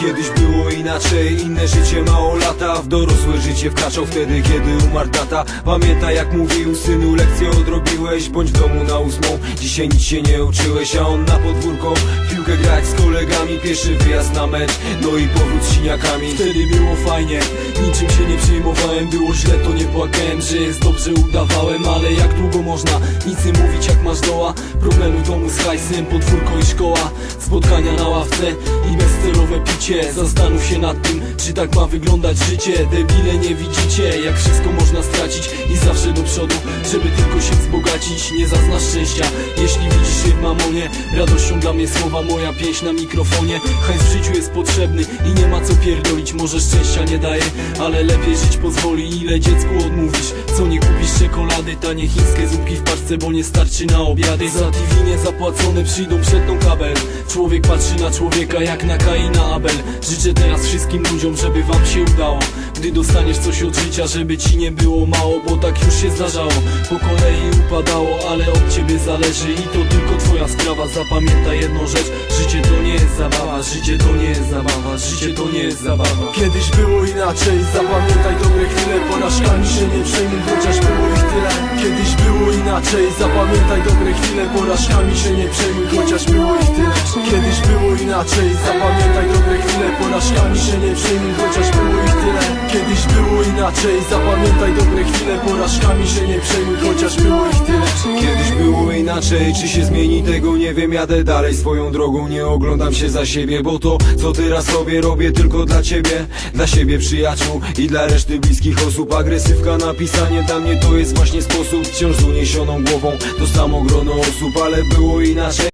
Kiedyś było inaczej, inne życie mało lata W dorosłe życie wkraczał wtedy, kiedy umarł tata. Pamiętaj jak mówił, synu lekcję odrobiłeś Bądź w domu na ósmą, dzisiaj nic się nie uczyłeś A on na podwórko, piłkę grać kolegami Pierwszy wyjazd na mecz, no i powrót z siniakami Wtedy było fajnie, niczym się nie przejmowałem Było źle, to nie płakałem, że jest dobrze udawałem Ale jak długo można nic nie mówić jak masz doła? Problemy domu z hajsem, podwórko i szkoła. Spotkania na ławce i bezcelowe picie. Zastanów się nad tym, czy tak ma wyglądać życie. Debile nie widzicie, jak wszystko można stracić. I zawsze do przodu, żeby tylko się wzbogacić. Nie zaznasz szczęścia, jeśli widzisz się w mamonie Radością. Dla mnie słowa moja pieśń na mikrofonie. Hajs w życiu jest potrzebny i nie ma co pierdolić Może szczęścia nie daje, ale lepiej żyć pozwoli Ile dziecku odmówisz, co nie kupisz czekolady Tanie chińskie zupki w paczce, bo nie starczy na obiady. Za TV niezapłacone przyjdą przed tą kabel. Człowiek patrzy na człowieka jak na Kaina Abel. Życzę teraz wszystkim ludziom, żeby wam się udało Gdy dostaniesz coś od życia, żeby ci nie było mało Bo tak już się zdarzało, po kolei upadało Ale od ciebie zależy i to tylko twoja sprawa. Zapamiętaj jedną rzecz, życie to nie jest zabawa Życie to nie jest zabawa, życie to nie jest zabawa. Kiedyś było inaczej, zapamiętaj dobre chwile Porażkami się nie przejmuj, chociaż było ich tyle. Kiedyś było inaczej, zapamiętaj dobre chwile Porażkami się nie przejmuj, chociaż było ich tyle. Kiedyś było inaczej, zapamiętaj dobre chwile Porażkami się nie przejmuj, chociaż było ich tyle Kiedyś było inaczej, zapamiętaj dobre chwile Porażkami się nie przejmuj, chociaż było ich tyle. Kiedyś było inaczej, czy się zmieni tego nie wiem. Jadę dalej swoją drogą, nie oglądam się za siebie Bo to co teraz robię, robię tylko dla ciebie. Dla siebie przyjaciół i dla reszty bliskich osób. Agresywka na pisanie dla mnie to jest właśnie sposób. Wciąż z uniesioną głową, to samo grono osób Ale było inaczej